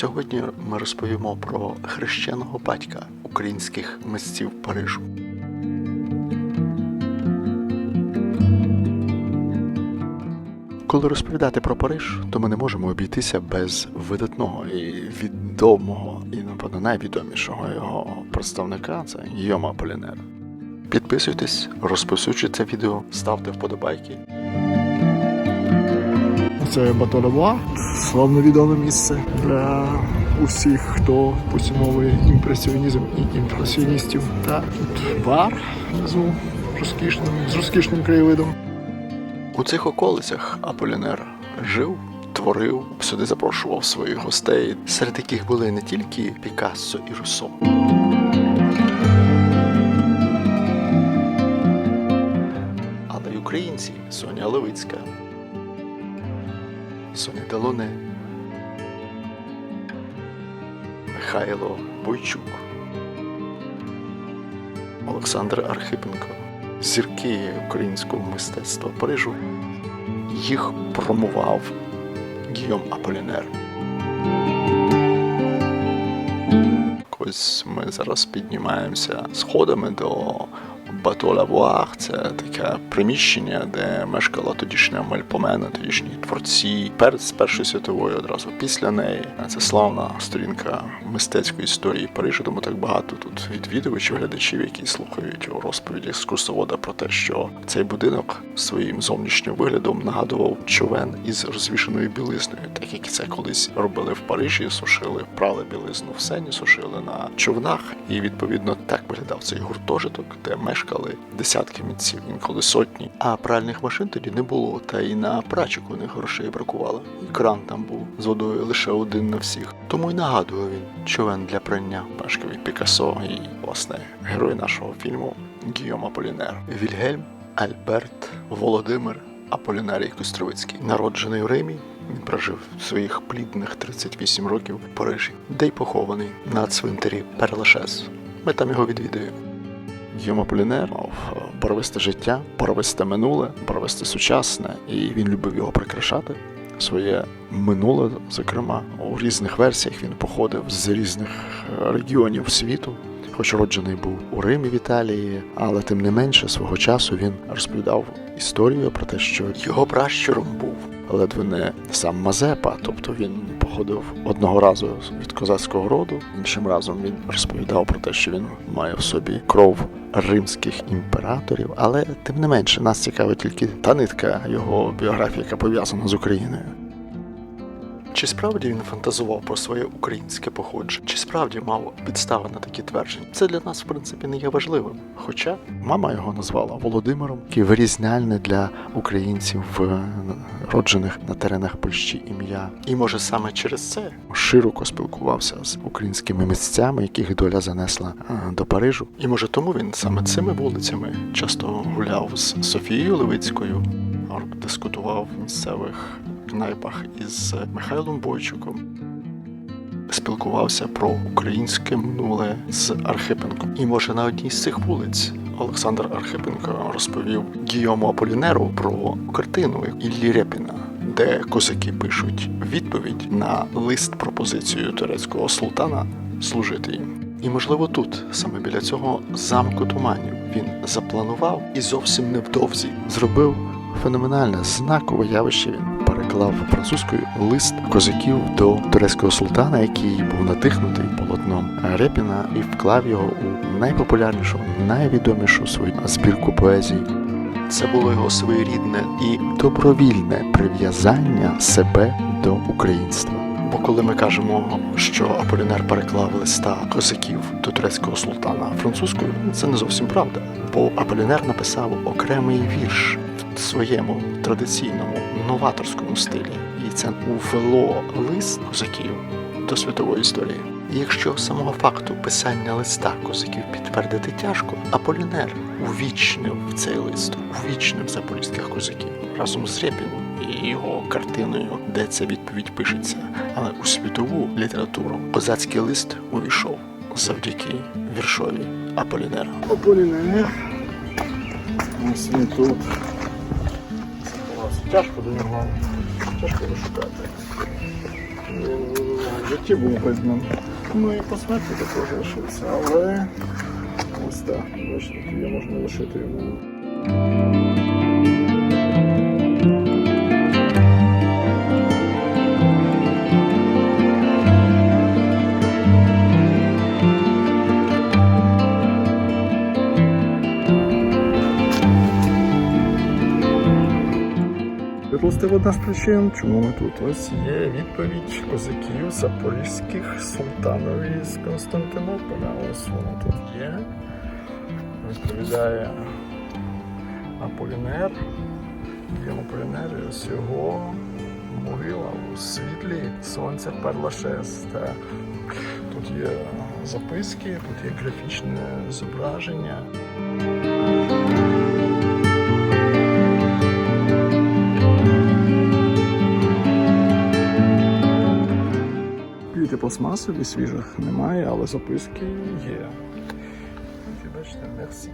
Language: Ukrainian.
Сьогодні ми розповімо про хрещеного батька українських митців Парижу. Коли розповідати про Париж, то ми не можемо обійтися без видатного і відомого, і напевно найвідомішого його представника це Гійома Полінер. Підписуйтесь, розповсюджуйте відео, ставте вподобайки. Це Батолева, славно відоме місце для усіх, хто поціновує імпресіонізм і імпресіоністів. Та тут бар внизу розкішним, з розкішним краєвидом. У цих околицях Аполінер жив, творив, сюди запрошував своїх гостей, серед яких були не тільки Пікассо і Руссо. Але й українці Соня Левицька, Соня Делоне, Михайло Бойчук, Олександр Архипенко. Зірки українського мистецтва Парижу, їх промував Гійом Аполінер. Ось ми зараз піднімаємося сходами до Бато Лавуар. Це таке приміщення, де мешкала тодішня Мельпомена, тодішні творці перед Першою світовою, одразу після неї. Це славна сторінка мистецької історії Парижу, тому так багато тут відвідувачів, глядачів, які слухають у розповіді екскурсовода про те, що цей будинок своїм зовнішнім виглядом нагадував човен із розвішеною білизною, так як це колись робили в Парижі, сушили, прали білизну в сені, сушили на човнах, і відповідно так виглядав цей гуртожиток, де мешкали десятки митців, інколи сотні. А пральних машин тоді не було, та й на прачок них грошей бракувало. І кран там був з водою лише один на всіх. Тому й нагадував він човен для прання мешкав і Пікассо і власне герой нашого фільму Гійом Аполінер. Вільгельм Альберт Володимир Аполінарій Костровицький, народжений у Римі. Він прожив своїх плідних 38 років в Парижі, де й похований на цвинтарі Перлашес. Ми там його відвідуємо. Йому Полінер мав е, барвисте життя, барвисте минуле, барвисте сучасне, і він любив його прикрашати. Своє минуле, зокрема, у різних версіях він походив з різних е, регіонів світу. Хоч роджений був у Римі в Італії, але тим не менше свого часу він розповідав історію про те, що його пращуром був ледве не сам Мазепа, тобто він походив одного разу від козацького роду, іншим разом він розповідав про те, що він має в собі кров римських імператорів, але тим не менше нас цікавить тільки та нитка його біографії, яка пов'язана з Україною. Чи справді він фантазував про своє українське походження? Чи справді мав підстави на такі твердження? Це для нас, в принципі, не є важливим. Хоча мама його назвала Володимиром, який вирізняльне для українців, е, роджених на теренах Польщі ім'я. І може саме через це широко спілкувався з українськими митцями, яких доля занесла е, до Парижу. І може тому він саме цими вулицями часто гуляв з Софією Левицькою, дискутував місцевих кнайпах із Михайлом Бойчуком. Спілкувався про українське минуле з Архипенком. І може на одній з цих вулиць Олександр Архипенко розповів Гійому Аполінеру про картину Іллі Репіна, де козаки пишуть відповідь на лист пропозицію турецького султана служити їм. І можливо тут, саме біля цього замку туманів, він запланував і зовсім невдовзі зробив феноменальне знакове явище. Переклав французькою лист козаків до турецького султана, який був надихнутий полотном Репіна, і вклав його у найпопулярнішу, найвідомішу свою збірку поезії. Це було його своєрідне і добровільне прив'язання себе до українства. Бо коли ми кажемо, що Аполінер переклав листа козаків до турецького султана французькою, це не зовсім правда. Бо Аполінер написав окремий вірш в своєму традиційному новаторському стилі, і це увело лист козаків до світової історії. Якщо самого факту писання листа козаків підтвердити тяжко, Аполінер увічнив цей лист, увічнив запорізьких козаків разом з Рєпіном і його картиною, де ця відповідь пишеться. Але у світову літературу козацький лист увійшов завдяки віршові Аполінера. Аполінер. Ось він тут. Тяжко до нього. Тяжко. Він в житті був видно. Ну і по смерті також лишився, але ось так, бачите, я можна лишити йому. З причин, чому ми тут. Ось є відповідь козаків запорізьких султанові з Константинополя. Ось воно тут є. Відповідає Аполінер. Є Аполінер, і ось його могила у світлі сонця Перлашес. Так. Тут є записки, тут є графічне зображення. Квіти пластмасові свіжих немає, але записки є. Бачите, мерсі.